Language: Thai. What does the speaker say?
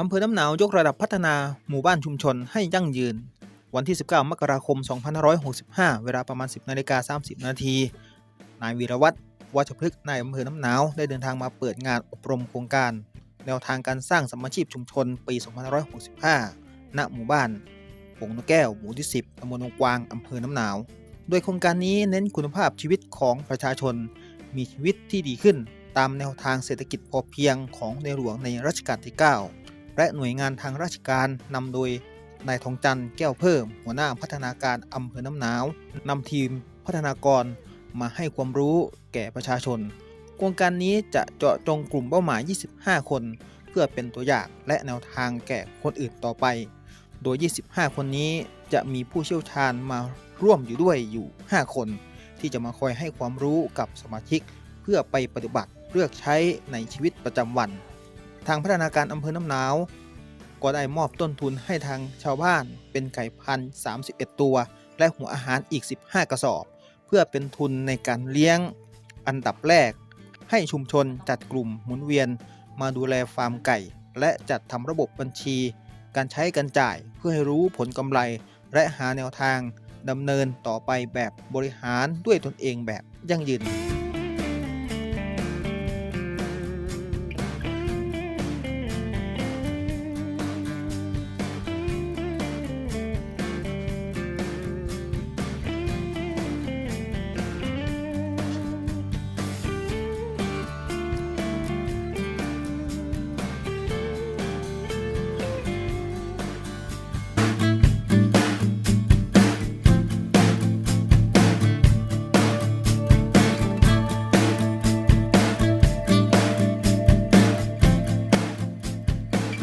อำเภอน้ำหนาวยกระดับพัฒนาหมู่บ้านชุมชนให้ยั่งยืน วันที่ 19 มกราคม 2565 เวลาประมาณ 10นาฬิกา30 นาที นายวีรวัตรวัชพฤกษ์นายอำเภอน้ำหนาว ได้เดินทางมาเปิดงานอบรมโครงการ แนวทางการสร้างสมาชีพชุมชนปี 2565 ณ หมู่บ้านปงนกแก้ว หมู่ที่ 10ตำบลนงกวางอำเภอน้ำหนาว โดยโครงการนี้เน้นคุณภาพชีวิตของประชาชน มีชีวิตที่ดีขึ้น ตามแนวทางเศรษฐกิจพอเพียงของในหลวงในรัชกาลที่ 9 และหน่วยงานทางราชการนำโดยนายทองจันทร์แก้วเพิ่ม หัวหน้าพัฒนาการอำเภอน้ำหนาวนำทีมพัฒนากรมาให้ความรู้แก่ประชาชน โครงการนี้จะเจาะจงกลุ่มเป้าหมาย 25 คน เพื่อเป็นตัวอย่างและแนวทางแก่คนอื่นต่อไป โดย 25 คนนี้จะมีผู้เชี่ยวชาญมาร่วมอยู่ด้วยอยู่ 5 คน ที่จะมาคอยให้ความรู้กับสมาชิก เพื่อไปปฏิบัติเลือกใช้ในชีวิตประจำวัน ทางพัฒนาการอำเภอน้ำหนาว ก็ได้มอบต้นทุนให้ทางชาวบ้านเป็นไก่พันธุ์31ตัว และหัวอาหารอีก 15 กระสอบ เพื่อเป็นทุนในการเลี้ยงอันดับแรก ให้ชุมชนจัดกลุ่มหมุนเวียน มาดูแลฟาร์มไก่ และจัดทำระบบบัญชี การใช้การจ่ายเพื่อให้รู้ผลกำไร และหาแนวทางดำเนินต่อไปแบบบริหารด้วยตนเองแบบยั่งยืน